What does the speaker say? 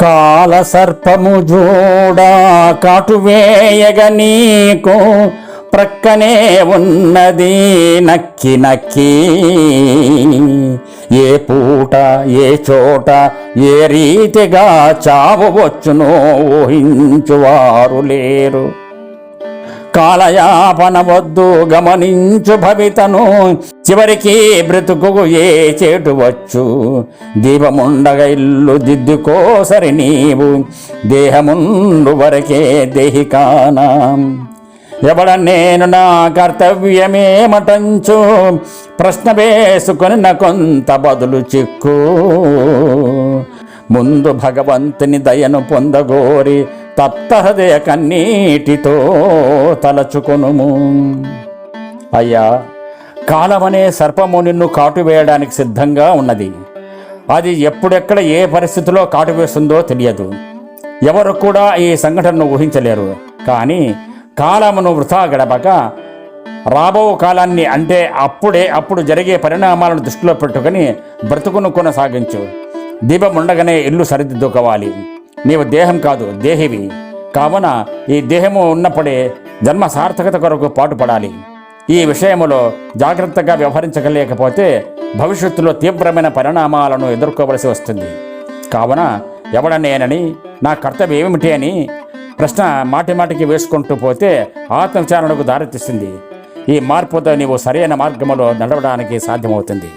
కాల సర్పము జోడా కాటువేయగ నీకు. ప్రక్కనే ఉన్నది నక్కి నక్కి. ఏ పూట ఏ చోట ఏ రీతిగా చావు వచ్చునో ఊహించువారు లేరు. కాలయాపన వద్దు గమనించు భవితను. చివరికి బ్రతుకు ఏ చేటు వచ్చు. దీపముండగ ఇల్లు దిద్దుకోసరి నీవు. దేహముండు వరకే దేహికానా. ఎవడ నేను నా కర్తవ్యమేమటంచు ప్రశ్న వేసుకొని నా కొంత బదులు చిక్కు. ముందు భగవంతుని దయను పొందగోరి తప్త హృదయ కన్నీటితో తలచుకొనుము. అయ్యా కాలమనే సర్పము నిన్ను కాటు వేయడానికి సిద్ధంగా ఉన్నది. అది ఎప్పుడెక్కడ ఏ పరిస్థితిలో కాటు వేస్తుందో తెలియదు. ఎవరు కూడా ఈ సంఘటనను ఊహించలేరు. కానీ కాలమును వృథా గడపక రాబో కాలాన్ని అంటే అప్పుడే అప్పుడు జరిగే పరిణామాలను దృష్టిలో పెట్టుకొని బ్రతుకును కొనసాగించు. దీపం ఉండగానే ఇల్లు సరిదిద్దుకోవాలి. నీవు దేహం కాదు దేహివి. కావున ఈ దేహము ఉన్నప్పుడే జన్మ సార్థకత కొరకు పాటుపడాలి. ఈ విషయములో జాగ్రత్తగా వ్యవహరించగలేకపోతే భవిష్యత్తులో తీవ్రమైన పరిణామాలను ఎదుర్కోవలసి వస్తుంది. కావున ఎవడ నేనని నా కర్తవ్యం ఏమిటి అని ప్రశ్న మాటి మాటికి వేసుకుంటూ పోతే ఆత్మవిచారణకు దారితీస్తుంది. ఈ మార్పుతో నీవు సరైన మార్గంలో నడవడానికి సాధ్యమవుతుంది.